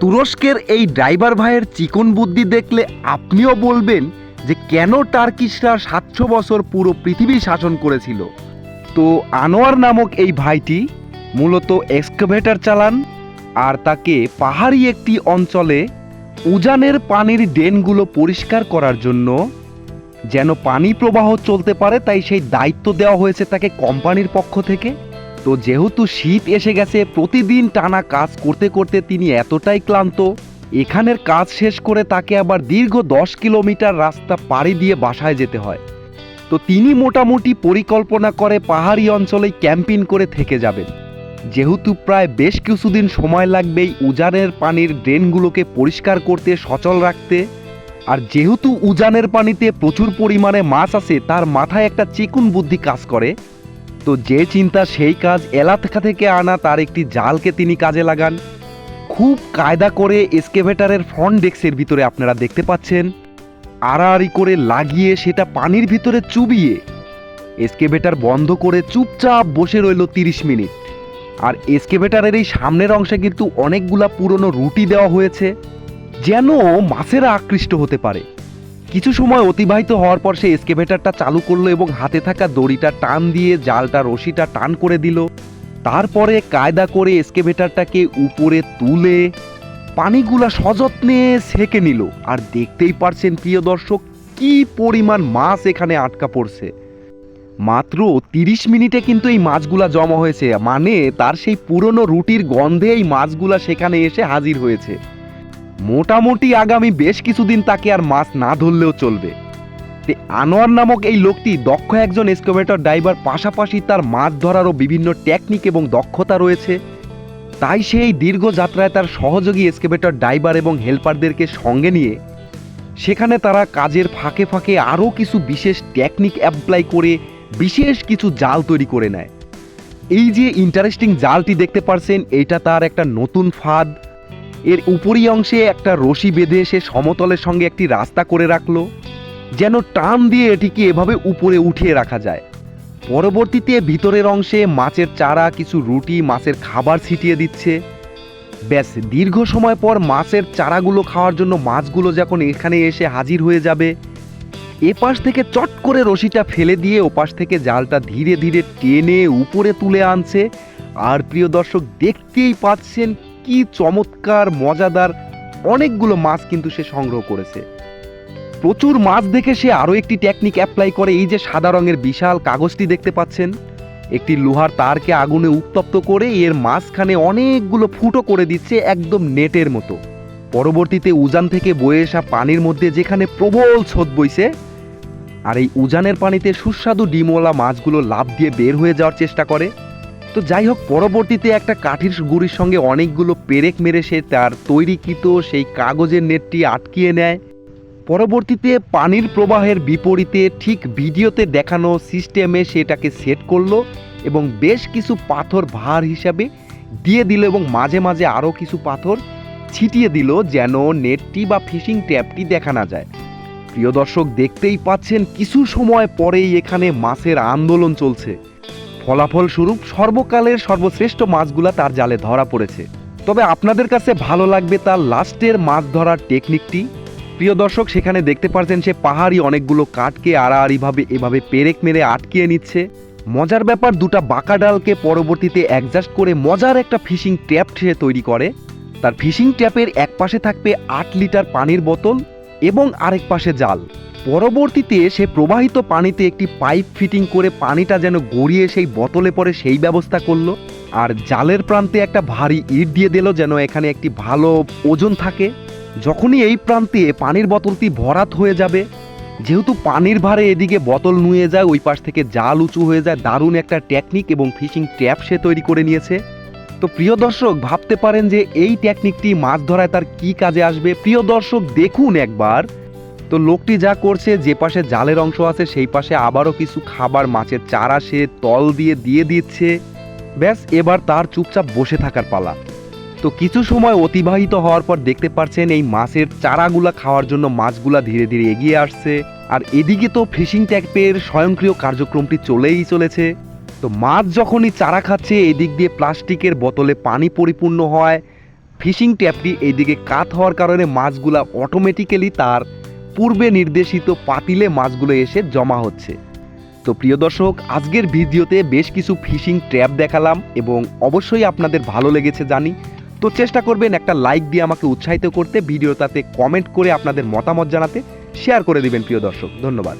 তুরস্কের এই ড্রাইভার ভাইয়ের চিকন বুদ্ধি দেখলে আপনিও বলবেন যে কেন টার্কিশরা সাতশো বছর পুরো পৃথিবী শাসন করেছিল। তো আনোয়ার নামক এই ভাইটি মূলত এক্সকাভেটার চালান আর তাকে পাহাড়ি একটি অঞ্চলে উজানের পানির ড্রেনগুলো পরিষ্কার করার জন্য যেন পানি প্রবাহ চলতে পারে তাই সেই দায়িত্ব দেওয়া হয়েছে তাকে কোম্পানির পক্ষ থেকে। তো যেহেতু শীত এসে গেছে, প্রতিদিন টানা কাজ করতে করতে তিনি এতটাই ক্লান্ত। এখানের কাজ শেষ করে তাকে আবার দীর্ঘ দশ কিলোমিটার রাস্তা পাড়ি দিয়ে বাসায় যেতে হয়। তো তিনি মোটামুটি পরিকল্পনা করে পাহাড়ি অঞ্চলে ক্যাম্পিং করে থেকে যাবেন। যেহেতু প্রায় বেশ কিছুদিন সময় লাগবেই উজানের পানির ড্রেনগুলোকে পরিষ্কার করতে, সচল রাখতে। আর যেহেতু উজানের পানিতে প্রচুর পরিমাণে মাছ আছে, তার মাথায় একটা চিকুন বুদ্ধি কাজ করে। তো যে চিন্তা সেই কাজ এলাকা থেকে আনা তার একটি জালকে তিনি কাজে লাগান। খুব কায়দা করে এসকেভেটারের ফ্রন্ট ডেস্কের ভিতরে আপনারা দেখতে পাচ্ছেন, আড়াআড়ি করে লাগিয়ে সেটা পানির ভিতরে চুবিয়ে। এসকেভেটার বন্ধ করে চুপচাপ বসে রইল তিরিশ মিনিট। আর এসকেভেটারের এই সামনের অংশে কিন্তু অনেকগুলা পুরনো রুটি দেওয়া হয়েছে, যেন মাছেরা আকৃষ্ট হতে পারে। কিছু সময় অতিবাহিত হওয়ার পর সে এসকেভেটারটা চালু করল এবং হাতে থাকা দড়িটা টান দিয়ে জালটা, রশিটা টান করে দিল। তারপরে কায়দা করে এসকেভেটারটাকে উপরে তুলে পানিগুলা সযত্নে সেকে নিল। আর দেখতেই পারছেন প্রিয় দর্শক, কি পরিমাণ মাছ এখানে আটকা পড়ছে। মাত্র তিরিশ মিনিটে কিন্তু এই মাছগুলা জমা হয়েছে মানে তার সেই পুরনো রুটির গন্ধে এই মাছগুলা সেখানে এসে হাজির হয়েছে। মোটামুটি আগামী বেশ কিছুদিন তাকে আর মাছ না ধরলেও চলবে। আনোয়ার নামক এই লোকটি দক্ষ একজন এক্সকাভেটর ড্রাইভার, পাশাপাশি তার মাছ ধরারও বিভিন্ন টেকনিক এবং দক্ষতা রয়েছে। তাই সে এই দীর্ঘ যাত্রায় তার সহযোগী এক্সকাভেটর ড্রাইভার এবং হেল্পারদেরকে সঙ্গে নিয়ে সেখানে তারা কাজের ফাঁকে ফাঁকে আরও কিছু বিশেষ টেকনিক অ্যাপ্লাই করে বিশেষ কিছু জাল তৈরি করে নেয়। এই যে ইন্টারেস্টিং জালটি দেখতে পারছেন, এটা তার একটা নতুন ফাঁদ। এর উপরি অংশে একটা রশি বেঁধে সে সমতলের সঙ্গে একটি রাস্তা করে রাখল, যেন টান দিয়ে এটিকে এভাবে উপরে উঠিয়ে রাখা যায়। পরবর্তীতে ভিতরের অংশে মাছের চারা, কিছু রুটি, মাছের খাবার ছিটিয়ে দিচ্ছে। ব্যাস, দীর্ঘ সময় পর মাছের চারাগুলো খাওয়ার জন্য মাছগুলো যখন এখানে এসে হাজির হয়ে যাবে, এপাশ থেকে চট করে রশিটা ফেলে দিয়ে ওপাশ থেকে জালটা ধীরে ধীরে টেনে উপরে তুলে আনছে। আর প্রিয় দর্শক, দেখতেই পাচ্ছেন কি চমৎকার, মজাদার, অনেকগুলো মাছ কিন্তু সে সংগ্রহ করেছে। প্রচুর মাছ দেখে সে আরও একটি টেকনিক অ্যাপ্লাই করে, এই যে সাদা রঙের বিশাল কাগজটি দেখতে পাচ্ছেন। একটি লোহার তারকে আগুনে উত্তপ্ত করে, এর মাঝখানে অনেকগুলো ফুটো করে দিচ্ছে একদম নেটের মতো। পরবর্তীতে উজান থেকে বয়ে আসা পানির মধ্যে যেখানে প্রবল স্রোত বইছে, আর এই উজানের পানিতে সুস্বাদু ডিমওয়ালা মাছগুলো লাভ দিয়ে বের হয়ে যাওয়ার চেষ্টা করে। তো যাই হোক, পরবর্তীতে একটা কাঠির গুড়ির সঙ্গে অনেকগুলো পেরেক মেরে সে তার তৈরিকৃত সেই কাগজের নেটটি আটকিয়ে নেয়। পরবর্তীতে পানির প্রবাহের বিপরীতে ঠিক ভিডিওতে দেখানো সিস্টেমে সেটাকে সেট করল এবং বেশ কিছু পাথর ভার হিসাবে দিয়ে দিল এবং মাঝে মাঝে আরও কিছু পাথর ছিটিয়ে দিল যেন নেটটি বা ফিশিং ট্যাপটি দেখা না যায়। প্রিয় দর্শক, দেখতেই পাচ্ছেন কিছু সময় পরেই এখানে মাছের আন্দোলন চলছে। ফলাফল স্বরূপ সর্বকালের সর্বশ্রেষ্ঠ মাছগুলা তার জালে ধরা পড়েছে। তবে আপনাদের কাছে ভালো লাগবে তার লাস্টের মাছ ধরার টেকনিকটি? প্রিয় দর্শক, সেখানে দেখতে পারছেন সে পাহাড়ি অনেকগুলো কাঠকে আড়াআড়িভাবে এভাবে পেরেক মেরে আটকিয়ে নিচ্ছে। মজার ব্যাপার, দুটা বাঁকা ডালকে পরবর্তীতে অ্যাডজাস্ট করে মজার একটা ফিশিং ট্যাপ সে তৈরি করে। তার ফিশিং ট্যাপের এক পাশে থাকবে আট লিটার পানির বোতল এবং আরেক পাশে জাল। পরবর্তীতে সে প্রবাহিত পানিতে একটি পাইপ ফিটিং করে পানিটা যেন গড়িয়ে সেই বোতলে পড়ে সেই ব্যবস্থা করল। আর জালের প্রান্তে একটা ভারী ইট দিয়ে দিল যেন এখানে একটি ভালো ওজন থাকে। যখনই এই প্রান্তে পানির বোতলটি ভরাত হয়ে যাবে, যেহেতু পানির ভারে এদিকে বোতল নুয়ে যায়, ওই পাশ থেকে জাল উঁচু হয়ে যায়, দারুণ একটা টেকনিক এবং ফিশিং ট্যাপ সে তৈরি করে নিয়েছে। তো প্রিয় দর্শক, ভাবতে পারেন যে এই টেকনিকটি মাছ ধরায় তার কি কাজে আসবে? প্রিয় দর্শক, দেখুন একবার। তো লোকটি যা করছে, যে পাশে জালের অংশ আছে, সেই পাশে আবারও কিছু খাবার, মাছের চারা সে তল দিয়ে দিয়ে দিচ্ছে। ব্যাস, এবার তার চুপচাপ বসে থাকার পালা। তো কিছু সময় অতিবাহিত হওয়ার পর দেখতে পাচ্ছেন এই মাছের চারাগুলা খাওয়ার জন্য মাছগুলা ধীরে ধীরে এগিয়ে আসছে। আর এদিকে তো ফিশিং ট্যাপের স্বয়ংক্রিয় কার্যক্রমটি চলেই চলেছে। তো মাছ যখনই চারা খাচ্ছে এদিক দিয়ে প্লাস্টিকের বোতলে পানি পরিপূর্ণ হয়। ফিশিং ট্যাপটি এইদিকে কাত হওয়ার কারণে মাছগুলা অটোমেটিক্যালি তার পূর্বে নির্দেশিত পাতিলে মাছগুলো এসে জমা হচ্ছে। তো প্রিয় দর্শক, আজকের ভিডিওতে বেশ কিছু ফিশিং ট্র্যাপ দেখালাম এবং অবশ্যই আপনাদের ভালো লেগেছে জানি। তো চেষ্টা করবেন একটা লাইক দিয়ে আমাকে উৎসাহিত করতে, ভিডিওটাতে কমেন্ট করে আপনাদের মতামত জানাতে শেয়ার করে দিবেন প্রিয় দর্শক। ধন্যবাদ।